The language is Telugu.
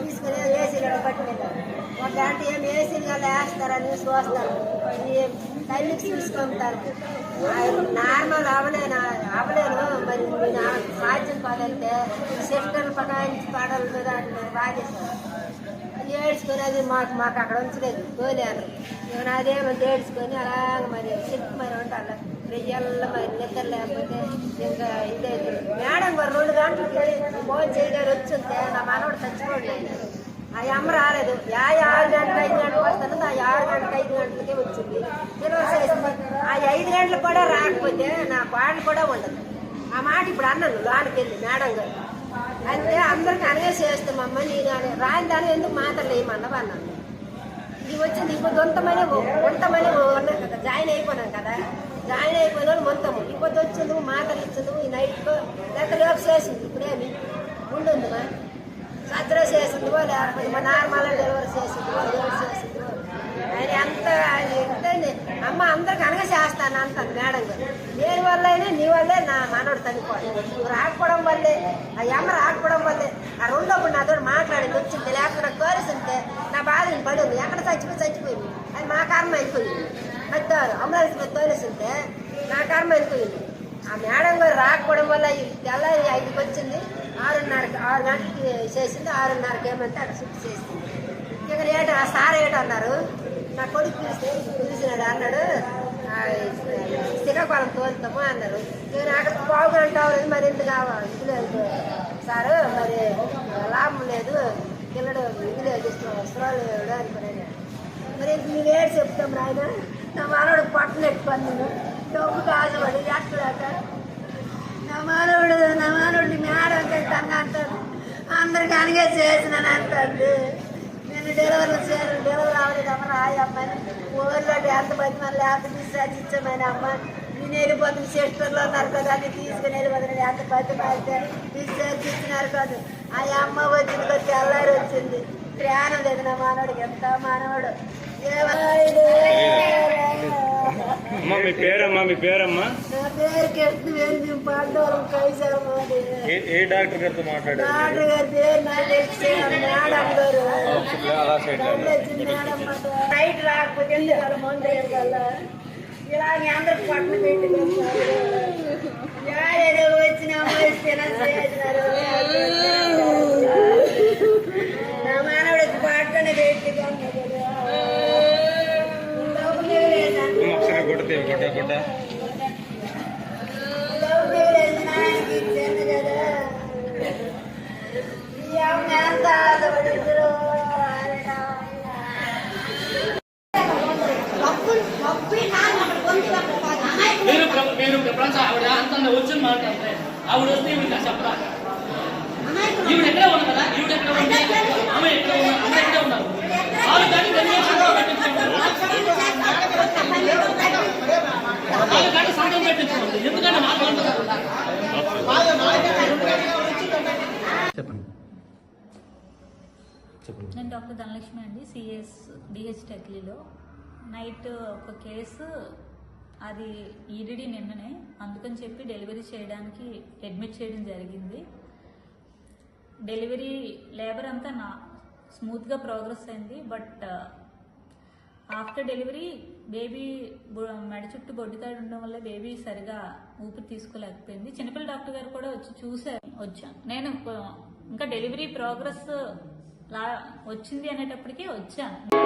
తీసుకుని ఏసీలో పట్టుకెళ్ళారు. ఒక గంట ఏం ఏసీలు కదా వేస్తారని చూస్తారు ఈ తల్లికి చూసుకుంటారు. నార్మల్ అవలేను? అవలేను. మరి నేను సాధ్యం కాదంటే సెక్టర్ పకాయించి పాడల మీద బాధేస్తారు ఏడ్చుకుని అది మాకు మాకు అక్కడ ఉంచలేదు. తోలేరు నేను అదేమో ఏడ్చుకొని అలాగ మరి శక్తి మరి ఉంటాను రెయ్యల్లో మరి నిద్ర లేకపోతే ఇంకా ఇదే మేడం గారు ఫోన్ చేయగారు వచ్చింటే నా మనవడు చచ్చిపోలేదు ఆ అమ్మ రాలేదు. యా ఆరు గంటల ఐదు గంటలకు వస్తాను ఆ ఆరు గంటలకు ఐదు గంటలకే వచ్చింది. డెలివరీ ఆ ఐదు గంటలు కూడా రాకపోతే నా పాటలు కూడా ఉండదు. ఆ మాట ఇప్పుడు అన్నాను లోనికి వెళ్ళి మేడం గారు అంటే అందరికి అనగా చేస్తామమ్మ నేను అని. రాని దాని ఎందుకు మాత్రం వేయమన్నావు అన్నాను. ఇది వచ్చింది ఇప్పుడు దొంతమని వంటమని ఉన్నాం కదా జాయిన్ అయిపోయినాం కదా. జాయిన్ అయిపోయిన వాళ్ళు మొత్తము. ఇప్పుడు వచ్చింది మాటలు ఇచ్చింది ఈ నైట్లో లేకపోతే రేపు చేసింది. ఇప్పుడేమి? ఉండుందిమా సత్ర చేసిందివో లేకపోతే మా నార్మల్ డెలివరీ చేసిందివో డెలివరీ చేసిందివో ఆయన ఎంత ఆయన ఎంతండి అమ్మ అందరికి అనగా చేస్తాను అంటాను మేడం గారు దేని వల్ల అయినా నీ వల్లే నా మనోడు చనిపోవాలి నువ్వు రాకపోవడం వల్లే ఆ అమ్మ రాకపోవడం వల్లే ఆ రెండోప్పుడు నాతో మాట్లాడింది వచ్చింది లేకపోతే నాకు తోలిసింటే నా బాధ నేను ఎక్కడ చచ్చిపోయి చచ్చిపోయింది? అది మా కర్మ అయిపోయింది. పెద్దారు అంబులెన్స్ మీద తోలిసింటే నా కర్మ అయిపోయింది. ఆ మేడం గారు రాకపోవడం వల్ల తెల్లారి ఐదుకి వచ్చింది ఆరున్నరకి ఆరు గంటలకి చేసింది ఆరున్నరకి ఏమంటే అక్కడ షిఫ్ట్ చేసింది. ఇక ఏట ఆ సార్ ఏట అన్నారు నా కొడుకు పిలిస్తే పిలిచినాడు అన్నాడు శ్రీకాకుళం తోలుతాము అన్నారు. నేను అక్కడ బాగుంటావు లేదు మరి ఎందుకు కావాలి ఇది లేదు సారు మరి లాభం లేదు పిల్లడు ఇది లేదు వస్త్రాలు లేడు అనుకున్నాను మరి నేను ఏడు చెప్తాం నాయన నా మనవడు పట్టలు ఎట్టుకొని నేను డబ్బు కాజపడి ఎక్కలేక నా మానవుడు నా మానవుడిని కట్టాను అంటారు అందరికి అనగే చేసినాను అంటారు నేను డెలివరీ చేయను డెలివరీ అవ్వలేదు అమ్మ రాయి అమ్మాయి ఊళ్ళో ఎంత మంది మళ్ళీ లేకపోతే డిశ్చార్జ్ ఇచ్చామని అమ్మ. నేను వెళ్ళిపోతుంది సిస్టర్లో ఉన్నారు కదా అని తీసుకుని వెళ్ళిపోతుంది ఎంత పది అయితే డిశ్చార్జ్ ఇచ్చినారు కాదు. ఆ అమ్మ వచ్చింది కదా తెల్లారి వచ్చింది. ప్రాణం లేదు నా మానవుడికి ఎంత మానవుడు. మీ పేరమ్మా మీ పేరమ్మా? నా పేరు కెట్టు వెళ్ళి పండుగలు కైసాము ఏ డాక్టర్ గారితో మాట్లాడారు. నైట్ రాకపోతే మందు వేయగల ఇలా మీ అందరు పెట్టి ఏదో వచ్చిన నా మానవుడు పట్టుకుని పెట్టి ఒకసారి కొడితే కొట్ట కొట్ట. మీరు మీరు ఎప్పుడన్నా ఆవిడ అంత వచ్చిన మాట అంటే ఆవిడ వస్తే ఈవిడ చెప్పరా? ఈవిడ ఎక్కడ ఉన్నారు కదా? ఈవిడ ఎక్కడ ఉంది ఆమె ఎక్కడ ఉన్నారు? అందరూ ఎక్కడ ఉన్నారు? ఆరు గంటలు గంటలు పెట్టించుకోండి ఆరు గంటలు సంతం పెట్టించుకోండి ఎందుకంటే మాకు చెప్పండి చెప్పండి. నేను డాక్టర్ ధనలక్ష్మి అండి సిఎస్ డిహెచ్ టెక్లీలో నైట్ ఒక కేసు అది ఈడిడి నిన్ననే. అందుకని చెప్పి డెలివరీ చేయడానికి అడ్మిట్ చేయడం జరిగింది. డెలివరీ లేబర్ అంతా నా స్మూత్గా ప్రోగ్రెస్ అయింది. బట్ ఆఫ్టర్ డెలివరీ బేబీ బొ- మెడ చుట్టూ బొడ్డుతాడు ఉండడం వల్ల బేబీ సరిగా ఊపిరి తీసుకోలేకపోయింది. చిన్నపిల్ల డాక్టర్ గారు కూడా వచ్చి చూసారు వచ్చాను నేను ఇంకా డెలివరీ ప్రోగ్రెస్ లా వచ్చింది అనేటప్పటికీ వచ్చాను.